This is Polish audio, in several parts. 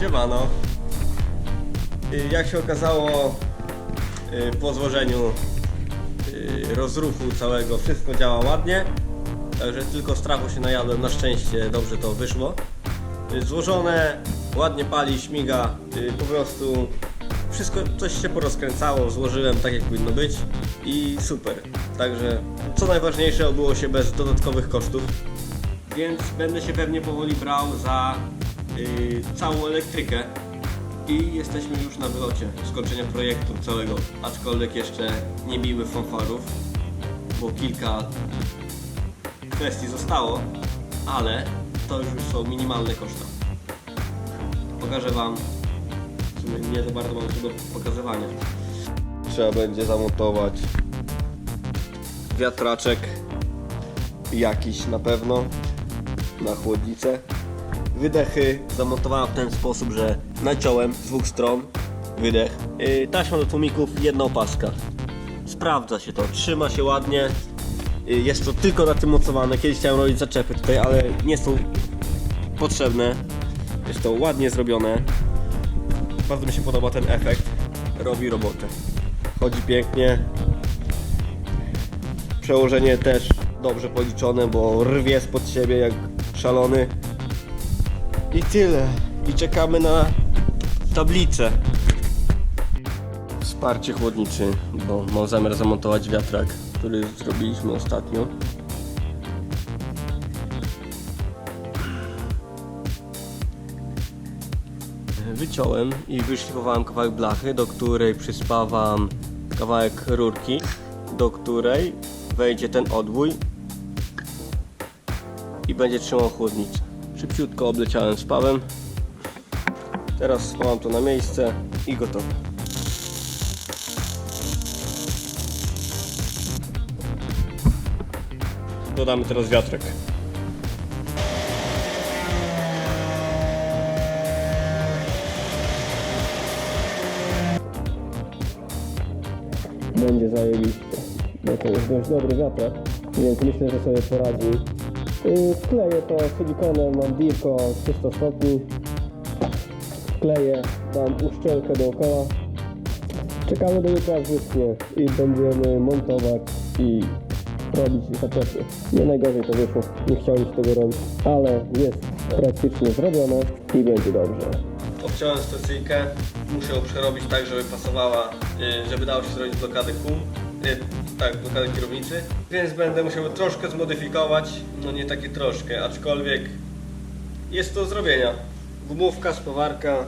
Siemano. Y, Jak się okazało, y, po złożeniu y, rozruchu całego wszystko działa ładnie. Także tylko strachu się najadłem. Na szczęście dobrze to wyszło. Złożone, ładnie pali, śmiga. Po prostu wszystko, coś się porozkręcało, złożyłem tak jak powinno być i super. Także co najważniejsze, obyło się bez dodatkowych kosztów. Więc będę się pewnie powoli brał za y, całą elektrykę i jesteśmy już na wylocie skończenia projektu całego, aczkolwiek jeszcze nie biły fanfarów, bo kilka kwestii zostało, ale to już są minimalne koszta. Pokażę Wam, w sumie nie za bardzo mam tu do pokazywania. Trzeba będzie zamontować wiatraczek jakiś na pewno na chłodnicę. Wydechy zamontowałem w ten sposób, że naciąłem z dwóch stron wydech. Yy, taśma do tłumików, jedna opaska. Sprawdza się to, trzyma się ładnie. Yy, jest to tylko na tym mocowane. Kiedyś chciałem robić zaczepy tutaj, ale nie są potrzebne. Jest to ładnie zrobione. Bardzo mi się podoba ten efekt. Robi robotę. Chodzi pięknie. Przełożenie też dobrze policzone, bo rwie spod siebie jak szalony. I tyle. I czekamy na tablicę. Wsparcie chłodniczy, bo mam zamiar zamontować wiatrak, który zrobiliśmy ostatnio. Wyciąłem i wyszlifowałem kawałek blachy, do której przyspawam kawałek rurki, do której wejdzie ten odwój i będzie trzymał chłodnicę. Szybciutko obleciałem spawem. Teraz spawam to na miejsce i gotowe. Dodamy teraz wiatrek. Będzie zajebiście. Bo to jest dość dobry wiatrak, więc myślę, że sobie poradzi. Yy, Wkleję to silikonem, mam dirko 300 stopni. Wkleję, dam uszczelkę dookoła. Czekamy do jutra wyschnie i będziemy montować i robić zaczepy. Nie najgorzej to wyszło, nie chciałem się tego robić, ale jest praktycznie zrobione i będzie dobrze. Obciąłem stacyjkę, muszę ją przerobić tak, żeby pasowała, y, żeby dało się zrobić blokadę kół, y, tak, blokadę kierownicy, więc będę musiał troszkę zmodyfikować, no nie takie troszkę, aczkolwiek jest to do zrobienia. Gumówka, spawarka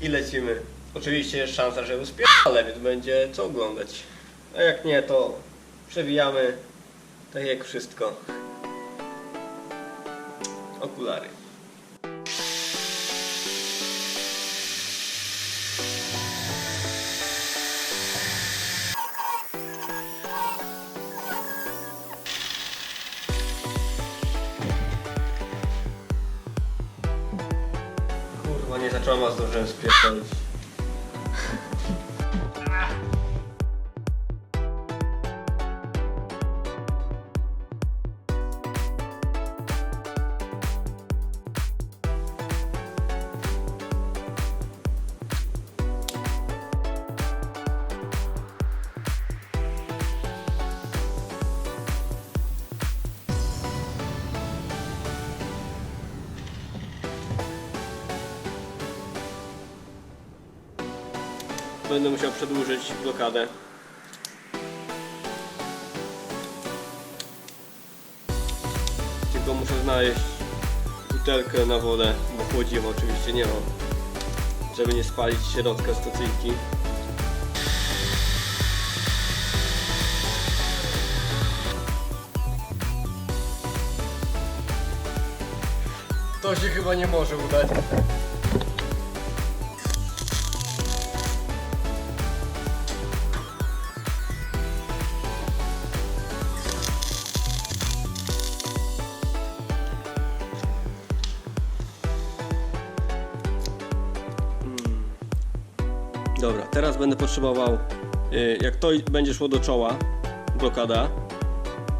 i lecimy. Oczywiście jest szansa, że uspierdolę, więc będzie co oglądać. A jak nie, to przewijamy tak jak wszystko. Okulary. вас должен спрятать. Będę musiał przedłużyć blokadę. Tylko muszę znaleźć butelkę na wodę, bo chłodziwa oczywiście nie mam. Żeby nie spalić środka stacyjki. To się chyba nie może udać. Dobra, teraz będę potrzebował, y, jak to będzie szło do czoła, blokada,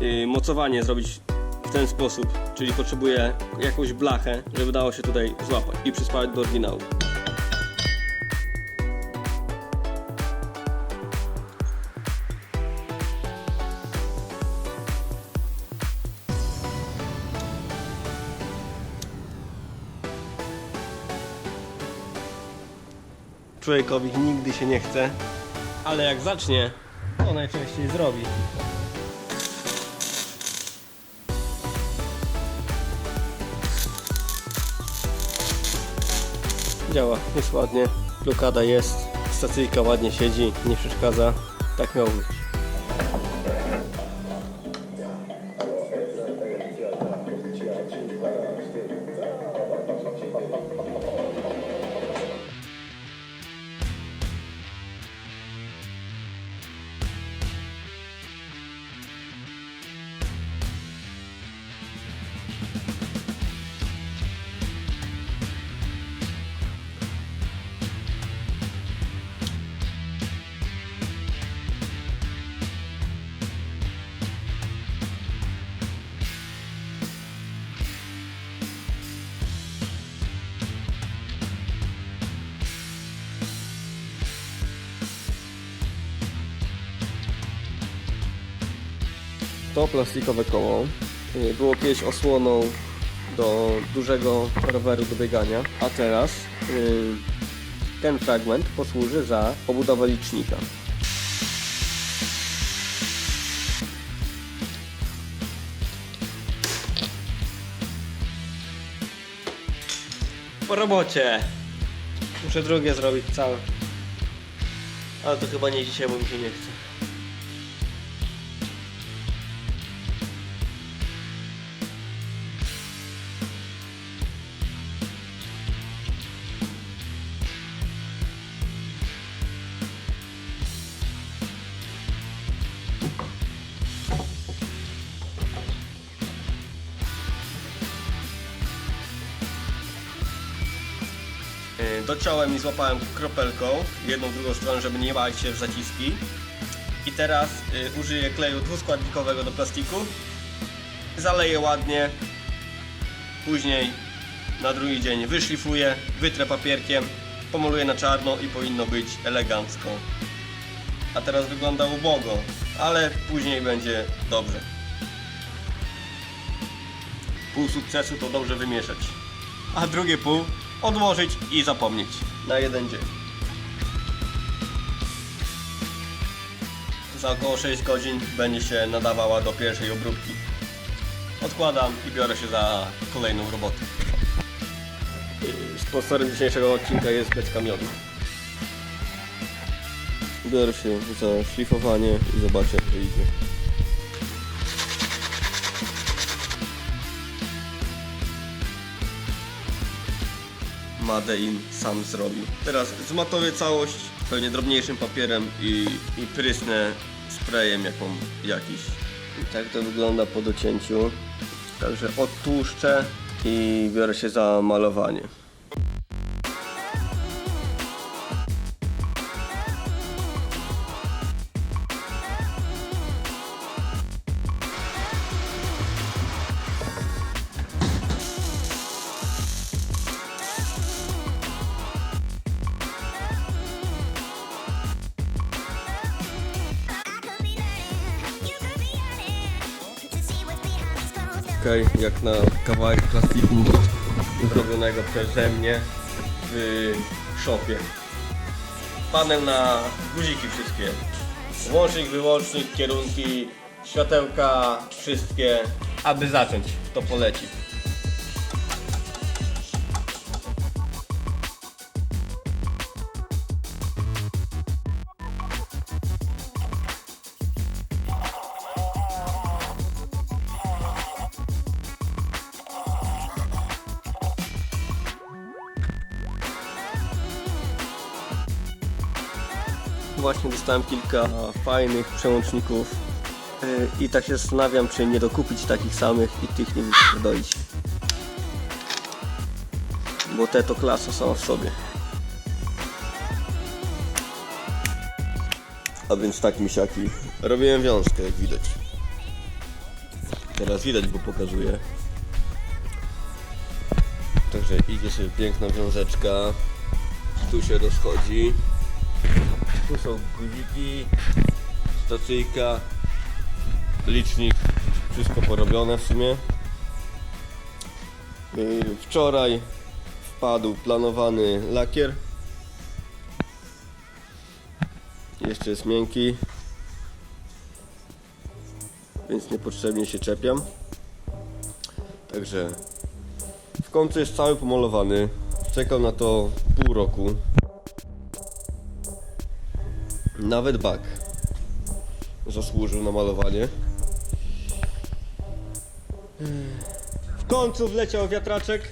y, mocowanie zrobić w ten sposób, czyli potrzebuję jakąś blachę, żeby dało się tutaj złapać i przyspawać do oryginału. Człowiekowi nigdy się nie chce, ale jak zacznie, to najczęściej zrobi. Działa, jest ładnie, blokada jest, stacyjka ładnie siedzi, nie przeszkadza, tak miało być. To plastikowe koło było kiedyś osłoną do dużego roweru do biegania, a teraz y, ten fragment posłuży za obudowę licznika. Po robocie! Muszę drugie zrobić całe. Ale to chyba nie dzisiaj, bo mi się nie chce. Dociąłem i złapałem kropelką jedną, drugą stronę, żeby nie bać się w zaciski. I teraz y, użyję kleju dwuskładnikowego do plastiku. Zaleję ładnie. Później na drugi dzień wyszlifuję, wytrę papierkiem, pomoluję na czarno i powinno być elegancko. A teraz wygląda ubogo, ale później będzie dobrze. Pół sukcesu to dobrze wymieszać a drugie pół odłożyć i zapomnieć na jeden dzień. Za około 6 godzin będzie się nadawała do pierwszej obróbki. Odkładam i biorę się za kolejną robotę. Sponsorem dzisiejszego odcinka jest beczka miodu. Biorę się za szlifowanie i zobaczę jak to idzie. Made in sam zrobił. Teraz zmatowię całość pewnie drobniejszym papierem i, i prysnę sprayem jaką, jakiś. I tak to wygląda po docięciu. Także odtłuszczę i biorę się za malowanie. Okej, jak na kawałek plastiku zrobionego przeze mnie w shopie. Panel na guziki wszystkie. Włącznik, wyłącznik, kierunki, światełka, wszystkie. Aby zacząć, to poleci. Właśnie dostałem kilka fajnych przełączników yy, i tak się zastanawiam, czy nie dokupić takich samych i tych nie wypierdolić. Bo te to klasa sama w sobie. A więc tak misiaki. Robiłem wiązkę jak widać. teraz widać, bo pokazuję. Także idzie sobie piękna wiązeczka. Tu się rozchodzi. Tu są guziki, stacyjka, licznik. Wszystko porobione w sumie. Yy, Wczoraj wpadł planowany lakier. Jeszcze jest miękki. Więc niepotrzebnie się czepiam. Także w końcu jest cały pomalowany. Czekał na to pół roku. Nawet bak zasłużył na malowanie. W końcu wleciał wiatraczek.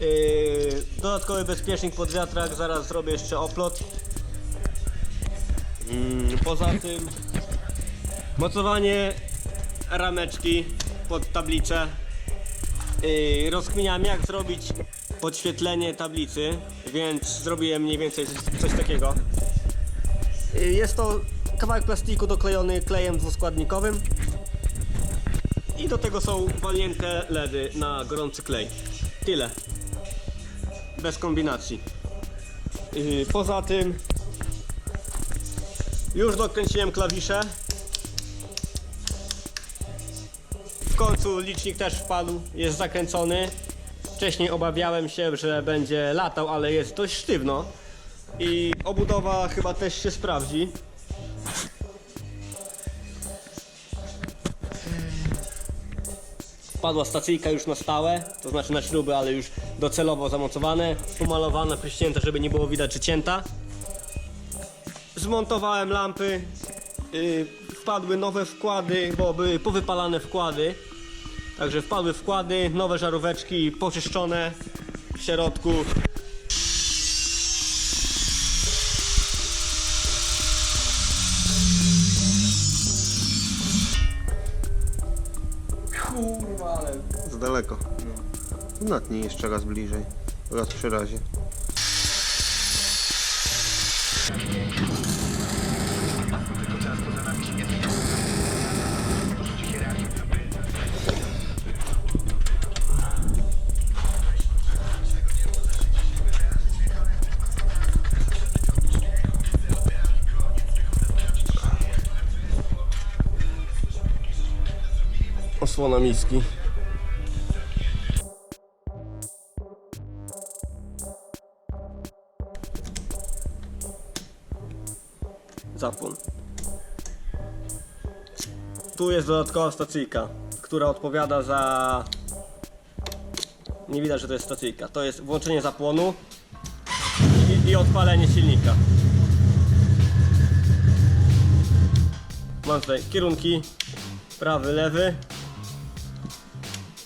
Yy, dodatkowy bezpiecznik pod wiatrak, zaraz zrobię jeszcze oplot. Mm, Poza tym mocowanie rameczki pod tablicę. Yy, rozkminiałem jak zrobić podświetlenie tablicy, więc zrobiłem mniej więcej coś takiego. Yy, jest to kawałek plastiku doklejony klejem dwuskładnikowym i do tego są walnięte LEDy na gorący klej. Tyle. Bez kombinacji. Yy, poza tym już dokręciłem klawisze. W końcu licznik też wpadł, jest zakręcony. Wcześniej obawiałem się, że będzie latał, ale jest dość sztywno. I obudowa chyba też się sprawdzi. Wpadła stacyjka już na stałe, to znaczy na śruby, ale już docelowo zamocowane, pomalowane, przycięte, żeby nie było widać, czy cięta. Zmontowałem lampy, yy, wpadły nowe wkłady, bo były powypalane wkłady. Także wpadły wkłady, nowe żaróweczki poczyszczone w środku. Natnij jeszcze raz bliżej. Raz przy razie. osłona miski. Jest dodatkowa stacyjka, która odpowiada za... Nie widać, że to jest stacyjka. To jest włączenie zapłonu i, i odpalenie silnika. Mam tutaj kierunki prawy, lewy.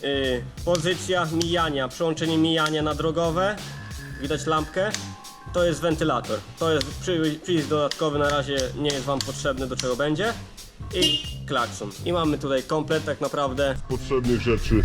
Yy, pozycja mijania, przełączenie mijania na drogowe. Widać lampkę. To jest wentylator. To jest przy- przycisk dodatkowy, na razie nie jest Wam potrzebny do czego będzie. I klakson. I mamy tutaj komplet tak naprawdę. potrzebnych rzeczy.